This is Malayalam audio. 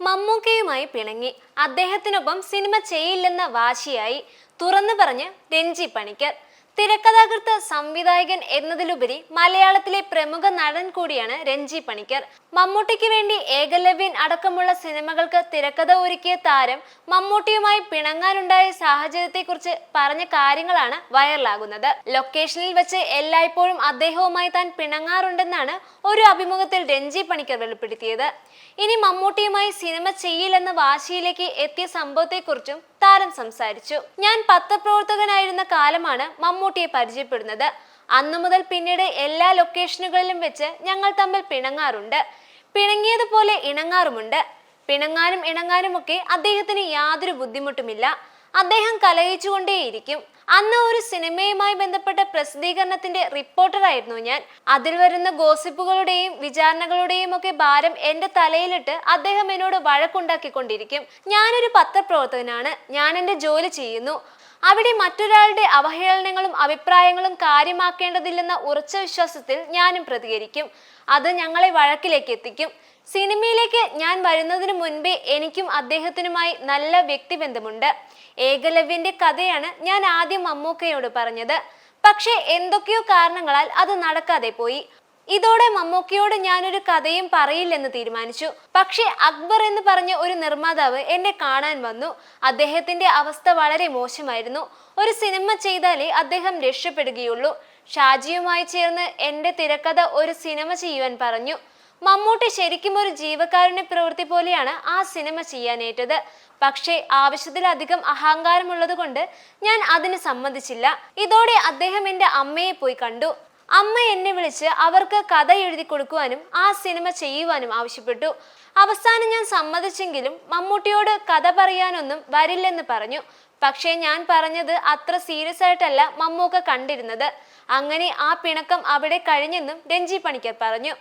മമ്മൂക്കയുമായി പിണങ്ങി. അദ്ദേഹത്തിനൊപ്പം സിനിമ ചെയ്യില്ലെന്ന വാശിയായി തുറന്നു പറഞ്ഞ് രഞ്ജി പണിക്കർ. തിരക്കഥാകൃത്ത് സംവിധായകൻ എന്നതിലുപരി മലയാളത്തിലെ പ്രമുഖ നടൻ കൂടിയാണ് രഞ്ജി പണിക്കർ. മമ്മൂട്ടിക്ക് വേണ്ടി ഏകലവ്യൻ അടക്കമുള്ള സിനിമകൾക്ക് തിരക്കഥ ഒരുക്കിയ താരം മമ്മൂട്ടിയുമായി പിണങ്ങാനുണ്ടായ സാഹചര്യത്തെക്കുറിച്ച് പറഞ്ഞ കാര്യങ്ങളാണ് വൈറലാകുന്നത്. ലൊക്കേഷനിൽ വെച്ച് എല്ലായ്പ്പോഴും അദ്ദേഹവുമായി താൻ പിണങ്ങാറുണ്ടെന്നാണ് ഒരു അഭിമുഖത്തിൽ രഞ്ജി പണിക്കർ വെളിപ്പെടുത്തിയത്. ഇനി മമ്മൂട്ടിയുമായി സിനിമ ചെയ്യില്ലെന്ന വാശിയിലേക്ക് എത്തിയ സംഭവത്തെക്കുറിച്ചും താരം സംസാരിച്ചു. ഞാൻ പത്രപ്രവർത്തകനായിരുന്ന കാലമാണ് മമ്മൂട്ടിയെ പരിചയപ്പെടുന്നത്. അന്നു മുതൽ പിന്നീട് എല്ലാ ലൊക്കേഷനുകളിലും വെച്ച് ഞങ്ങൾ തമ്മിൽ പിണങ്ങാറുണ്ട്. പിണങ്ങിയതുപോലെ ഇണങ്ങാറുമുണ്ട്. പിണങ്ങാനും ഇണങ്ങാനും ഒക്കെ അദ്ദേഹത്തിന് യാതൊരു ബുദ്ധിമുട്ടുമില്ല. അദ്ദേഹം കലഹിച്ചുകൊണ്ടേയിരിക്കും. അന്ന് ഒരു സിനിമയുമായി ബന്ധപ്പെട്ട പ്രസിദ്ധീകരണത്തിന്റെ റിപ്പോർട്ടറായിരുന്നു ഞാൻ. അതിൽ വരുന്ന ഗോസിപ്പുകളുടെയും വിചാരണകളുടെയും ഒക്കെ ഭാരം എന്റെ തലയിലിട്ട് അദ്ദേഹം എന്നോട് വഴക്കുണ്ടാക്കിക്കൊണ്ടിരിക്കും. ഞാനൊരു പത്രപ്രവർത്തകനാണ്. ഞാൻ എന്റെ ജോലി ചെയ്യുന്നു. അവിടെ മറ്റൊരാളുടെ അവഹേളനങ്ങളും അഭിപ്രായങ്ങളും കാര്യമാക്കേണ്ടതില്ലെന്ന ഉറച്ച വിശ്വാസത്തിൽ ഞാനും പ്രതികരിക്കും. അത് ഞങ്ങളെ വഴക്കിലേക്ക് എത്തിക്കും. സിനിമയിലേക്ക് ഞാൻ വരുന്നതിന് മുൻപേ എനിക്കും അദ്ദേഹത്തിനുമായി നല്ല വ്യക്തിബന്ധമുണ്ട്. ഏകലവ്യന്റെ കഥയാണ് ഞാൻ ആദ്യം മമ്മൂക്കയോട് പറഞ്ഞത്. പക്ഷേ എന്തൊക്കെയോ കാരണങ്ങളാൽ അത് നടക്കാതെ പോയി. ഇതോടെ മമ്മൂക്കയോട് ഞാനൊരു കഥയും പറയില്ലെന്ന് തീരുമാനിച്ചു. പക്ഷേ അക്ബർ എന്ന് പറഞ്ഞ ഒരു നിർമ്മാതാവ് എന്നെ കാണാൻ വന്നു. അദ്ദേഹത്തിന്റെ അവസ്ഥ വളരെ മോശമായിരുന്നു. ഒരു സിനിമ ചെയ്താലേ അദ്ദേഹം രക്ഷപ്പെടുകയുള്ളൂ. ഷാജിയുമായി ചേർന്ന് എന്റെ തിരക്കഥ ഒരു സിനിമ ചെയ്യുവാൻ പറഞ്ഞു. മമ്മൂട്ടി ശരിക്കും ഒരു ജീവകാരുണ്യ പ്രവൃത്തി പോലെയാണ് ആ സിനിമ ചെയ്യാനേറ്റത്. പക്ഷേ ആവശ്യത്തിലധികം അഹങ്കാരമുള്ളത് കൊണ്ട് ഞാൻ അതിന് സമ്മതിച്ചില്ല. ഇതോടെ അദ്ദേഹം എന്റെ അമ്മയെ പോയി കണ്ടു. അമ്മ എന്നെ വിളിച്ച് അവർക്ക് കഥ എഴുതി കൊടുക്കുവാനും ആ സിനിമ ചെയ്യുവാനും ആവശ്യപ്പെട്ടു. അവസാനം ഞാൻ സമ്മതിച്ചെങ്കിലും മമ്മൂട്ടിയോട് കഥ പറയാനൊന്നും വരില്ലെന്ന് പറഞ്ഞു. പക്ഷേ ഞാൻ പറഞ്ഞത് അത്ര സീരിയസ് ആയിട്ടല്ല മമ്മൂക്ക കണ്ടിരുന്നത്. അങ്ങനെ ആ പിണക്കം അവിടെ കഴിഞ്ഞെന്നും രഞ്ജി പണിക്കർ പറഞ്ഞു.